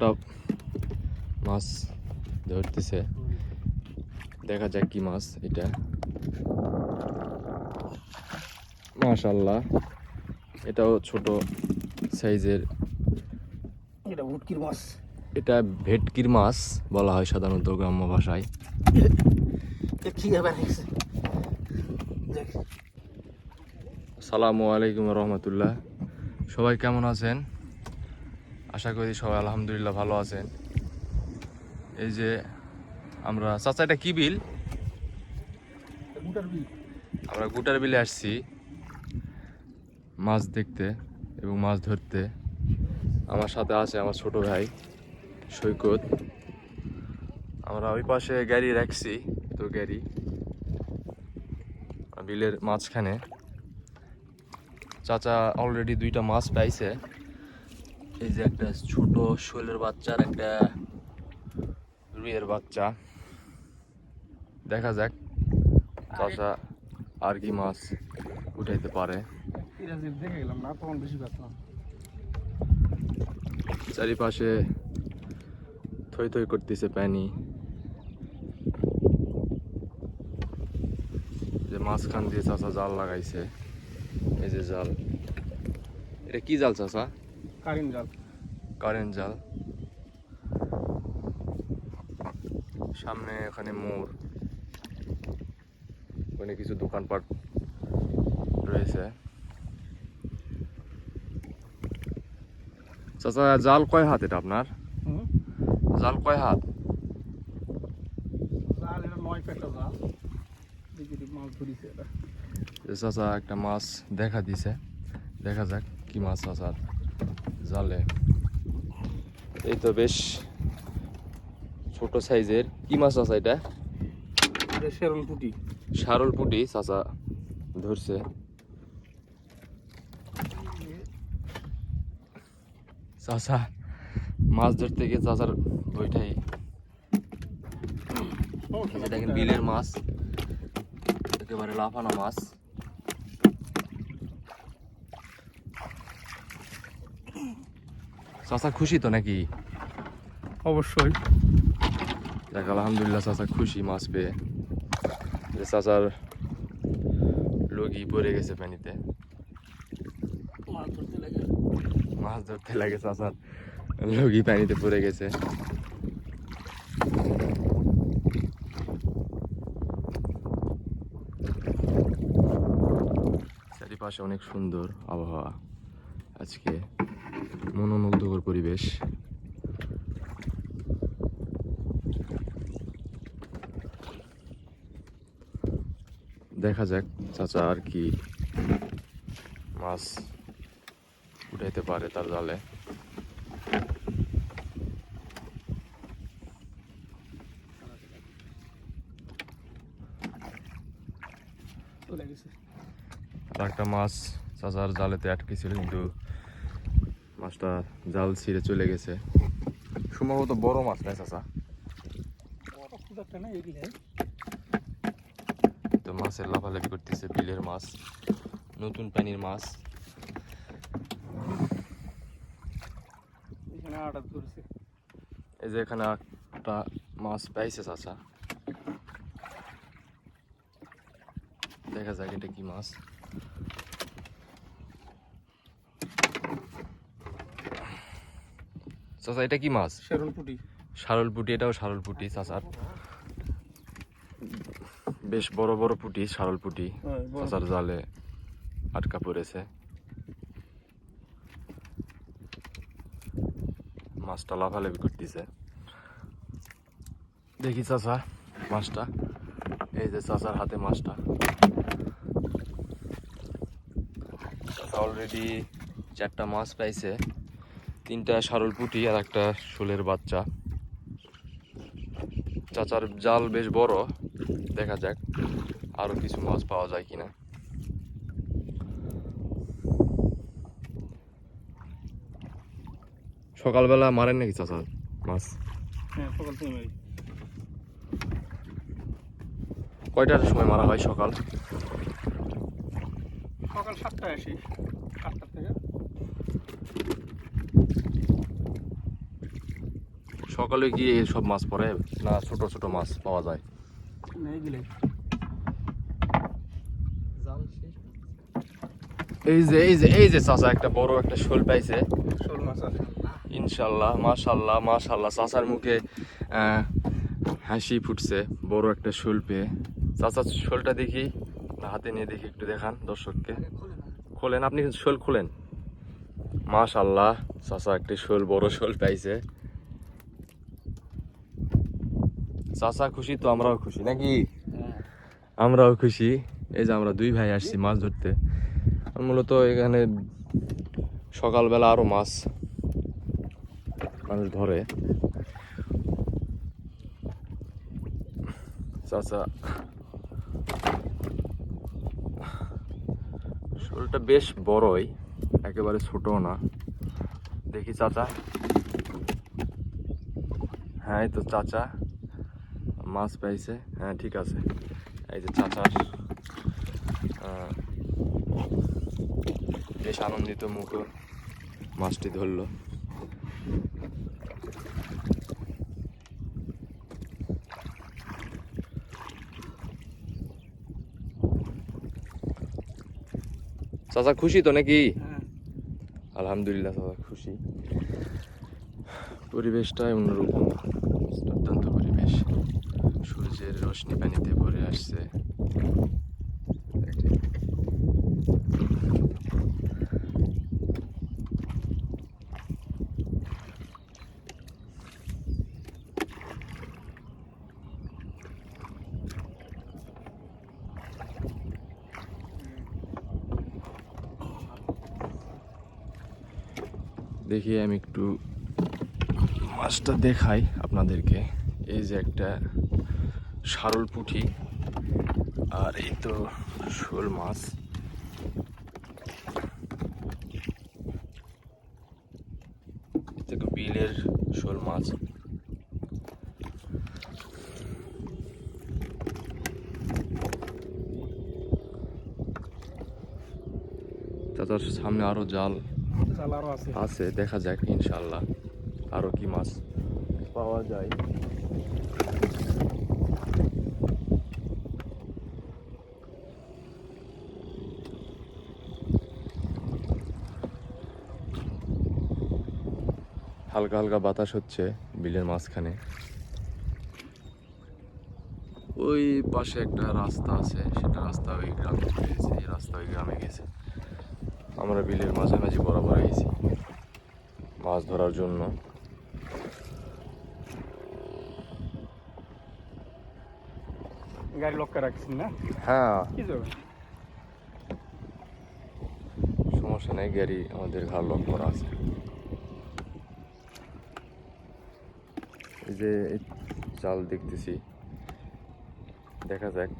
একটা মাছ ধরতেছে। দেখা যাক কি মাছ এটা। মাশাল্লাহ এটাও ছোট সাইজের। এটা ভুটকির মাছ। এটা ভেটকির মাছ বলা হয় সাধারণত গ্রাম্য ভাষায়। সালামু আলাইকুম রহমতুল্লাহ। সবাই কেমন আছেন? আশা করি সবাই আলহামদুলিল্লাহ ভালো আছেন এই যে আমরা চাচা এটা কি বিল? আমরা গুটার বিলে আসছি। মাছ দেখতে এবং মাছ ধরতে। আমার সাথে আছে আমার ছোট ভাই সৈকত। আমরা ওই পাশে গাড়ি রাখছি তো গাড়ি। বিলের মাঝখানে। চাচা অলরেডি দুইটা মাছ পাইছে। এই যে একটা ছোট শোলের বাচ্চা আর একটা রুইয়ের বাচ্চা। দেখা যাক চাচা আর কি মাছ উঠাইতে পারে। চারিপাশে থই থই করতেছে পানি যে মাঝখান দিয়ে চাচা জাল লাগাইছে। এই যে জাল। এটা কি জাল চাচা? কারিন জাল। কারেন্ট জাল। সামনে ওখানে মোড়। ওখানে কিছু দোকানপাট রয়েছে। চাচা জাল কয় হাত এটা আপনার? জাল কয় হাত? জাল এটা নয় পেটা জাল। দেখি দেখি মাছ ধরিছে এটা। চাচা একটা মাছ দেখা দিছে। দেখা যাক কি মাছ চাচার জালে। এই তো বেশ ছোট সাইজের। কি মাছ আছে এটা? শেরল পুটি। শারল পুটি চাচা ধরছে। চাচা মাছ ধরতে গিয়ে চাচার বইটাই এটা কিন্তু বিলের মাছ। একেবারে লাফানো মাছ। চাচা খুশি তো নাকি? অবশ্যই। দেখ আলহামদুলিল্লাহ চাচা খুশি মাছ পেয়ে। যে চাচার লগি পড়ে গেছে পানিতে। মাছ ধরতে লাগে। মাছ ধরতে লাগে চাচার। লগি পানিতে পড়ে গেছে। চারিপাশে অনেক সুন্দর আবহাওয়া। আজকে মনোমুগ্ধকর পরিবেশ। দেখা যাক চাচা আর কি মাছ উঠাইতে পারে তার জালে। আর একটা মাছ চাচার জালেতে আটকে ছিল কিন্তু মাছটা জাল ছিঁড়ে চলে গেছে। সম্ভবত বড় মাছ চাচা। না এগুলো তো মাছের লাফালাফি করতেছে বিলের মাছ নতুন পানির মাছ। এখানে আটা ধরছে। এই যে এখানে একটা মাছ পাইছে চাচা। দেখা যাক এটা কি মাছ। চাচা এটা কি মাছ? শেরল পুটি সারল পুটি এটাও সারল পুটি চাচার বেশ বড় বড় পুটি সারল পুটি হয়, চাচার জালে আটকা পড়েছে। মাছটা লাফালাফি করতেছে। দেখি চাচা মাছটা। এই যে চাচার হাতে মাছটা। অলরেডি চারটা মাছ পাইছে। তিনটা সারল পুটি আর একটা শোলের বাচ্চা। চাচার জাল বেশ বড় দেখা যাক আরও কিছু মাছ পাওয়া যায় কিনা। সকালবেলা মারেন নাকি চাচা মাছ? হ্যাঁ কয়টার সময় মারা হয় সকাল? সকাল সাতটায় আসি সাতটা থেকে। সকালে কি সব মাছ পড়ে না ছোট ছোট মাছ পাওয়া যায়। এই যে এই যে এই যে চাচা একটা বড় একটা শোল পাইছে। শোল মাছ আছে। ইনশাল্লাহ মাশাল্লাহ মাশাল্লাহ। চাচার মুখে হাসি ফুটছে বড় একটা শোল পেয়ে। চাচা শোলটা দেখি হাতে নিয়ে দেখি একটু দেখান দর্শককে। খোলেন আপনি শোল খোলেন? মাশাল্লাহ চাচা একটা শোল বড় শোল পাইছে। চাচা খুশি তো আমরাও খুশি, নাকি? আমরাও খুশি। এই যে আমরা দুই ভাই আসছি মাছ ধরতে। মূলত এখানে সকালবেলা আরও মাছ, মানুষ ধরে। চাচা শোলটা বেশ বড়ই, একেবারে ছোটও না। দেখি চাচা। হ্যাঁ তো চাচা। মাছ পাইছে। হ্যাঁ ঠিক আছে। এই যে চাচার বেশ আনন্দিত মুখ মাছটি ধরলো। চাচা খুশি তো নাকি? হ্যাঁ। আলহামদুলিল্লাহ চাচা খুশি। পরিবেশটাই অন্যরকম। রশ্মি পানিতে ভরে আসছে। দেখি আমি একটু মাছটা দেখাই আপনাদেরকে। এই যে একটা সারল পুঁটি আর এই তো শোল মাছ। বিলের শোল মাছ। তার সামনে আরও জাল জাল আরও আছে। আছে দেখা যাক ইনশাল্লাহ আরও কি মাছ পাওয়া যায়। হালকা হালকা বাতাস হচ্ছে বিলের মাঝখানে। ওই পাশে একটা রাস্তা আছে সেটা রাস্তা ওই গ্রামে গেছে এই রাস্তা ওই গ্রামে গেছে। আমরা বিলের মাঝামাঝি বরাবর গেছি মাছ ধরার জন্য। গাড়ি লক্ষ্য রাখছেন না? হ্যাঁ। কি সমস্যা নেই গাড়ি আমাদের ঘাড় লক করা আছে এই যে চাল দেখতেছি। দেখা যাক।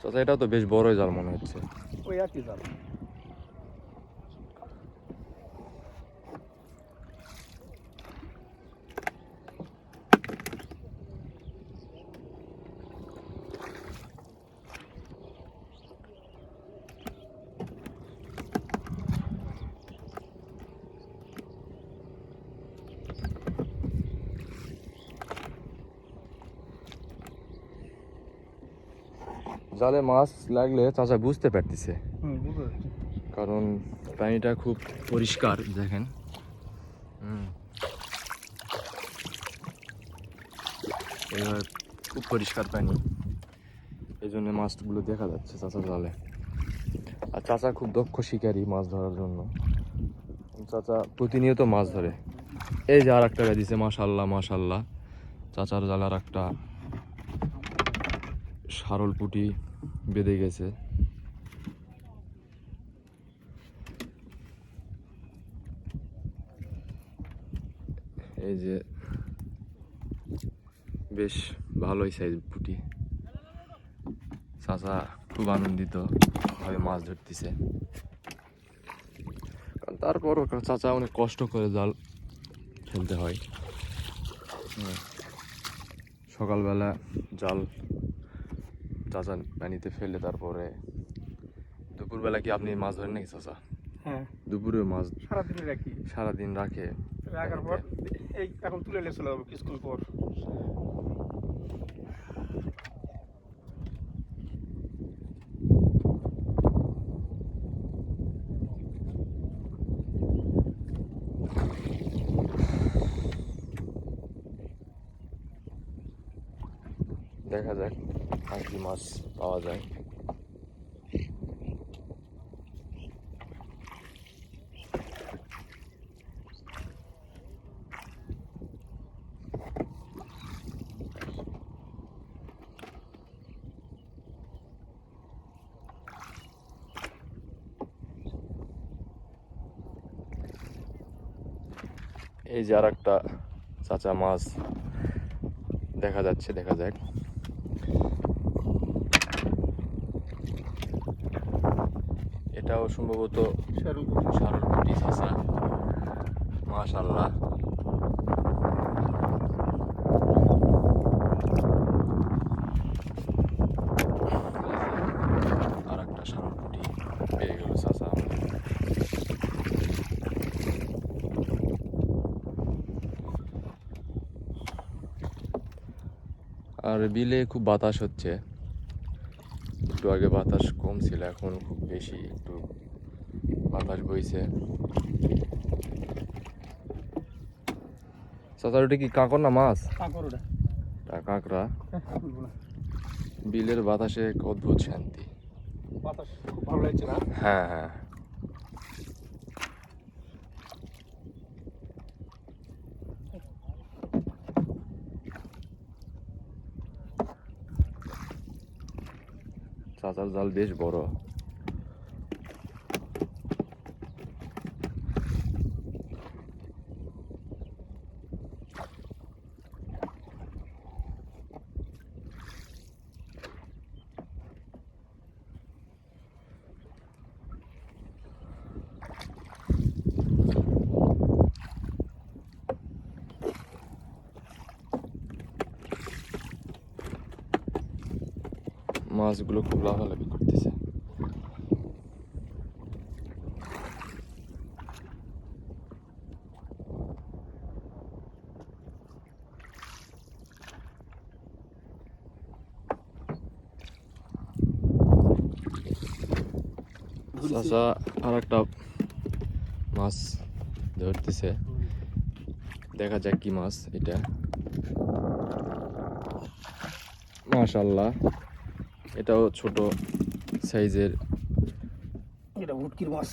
চাচা, এটাও তো বেশ বড়ই জাল মনে হচ্ছে। ওই একই জাল জালে মাছ লাগলে চাচা বুঝতে পারতেছে। কারণ পানিটা খুব পরিষ্কার দেখেন। এইভাবে খুব পরিষ্কার পানি। এই জন্য মাছগুলো দেখা যাচ্ছে চাচা জালে। আর চাচা খুব দক্ষ শিকারী মাছ ধরার জন্য। চাচা প্রতিনিয়ত মাছ ধরে। এই যে আর একটা দিছে মাশাল্লাহ মাশাল্লাহ চাচার জালে আর একটা সারল পুটি বেঁধে গেছে। এই যে বেশ ভালোই সাইজ পুটি। চাচা খুব আনন্দিত ভাবে মাছ ধরতেছে। কারণ তারপরও চাচা অনেক কষ্ট করে জাল ফেলতে হয়। সকালবেলা জাল চাচা পানিতে ফেলে তারপরে দুপুরবেলা কি আপনি মাছ ধরেন নাকি চাচা? হ্যাঁ। দুপুরে মাছ সারাদিনই রাখি। সারাদিন রাখে। রাখার পর এই এখন তুলে নিয়ে চলে যাব কিছুক্ষণ পর। দেখা যাক। কি মাছ পাওয়া যায় এই যে আর একটা চাচা মাছ দেখা যাচ্ছে দেখা যাক। এটাও সম্ভবত সারলকুটি চাচা মাশাল্লাহ আর একটা সারলকুটি পেয়ে গেল চাচা। আর বিলে খুব বাতাস হচ্ছে। একটু আগে বাতাস কম ছিল এখন খুব বেশি একটু বাতাস বইছে। চাচার ওটা কি কাঁকর না মাছ? কাঁকড়া। বিলের বাতাসে এক অদ্ভুত শান্তি। হ্যাঁ হ্যাঁ। চাচার জাল বেশ বড়। মাছগুলো খুব লাভালাভি করতেছে। আর একটা মাছ ধরতেছে। দেখা যাক কি মাছ এটা। মাশাল্লাহ এটাও ছোট সাইজের। এটা উটকির মাছ।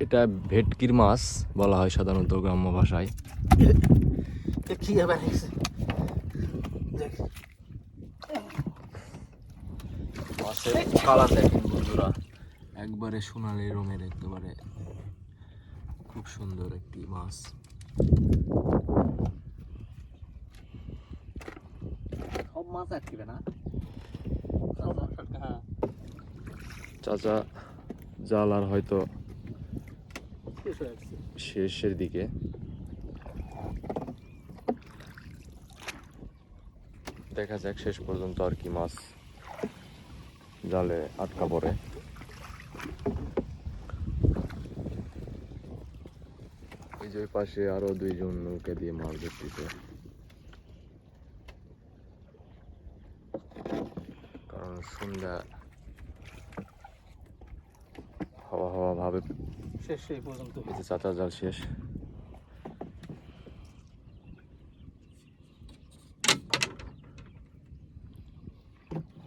এটা ভেটকির মাছ বলা হয় সাধারণত গ্রাম্য ভাষায়। মাছের কালা দেখেন বন্ধুরা? একবারে সোনালি রঙের একেবারে। খুব সুন্দর একটি মাছ। সব মাছ আটকিবে না? চাচা জাল আর হয়তো হয়ে শেষের দিকে। দেখা যাক শেষ পর্যন্ত আর কি মাছ জালে আটকা পড়ে। এই যে পাশে আরও দুইজন নৌকা দিয়ে মাছ ধরতেছে। কারণ সন্ধ্যা শেষ এই পর্যন্ত। চাচা জাল শেষ।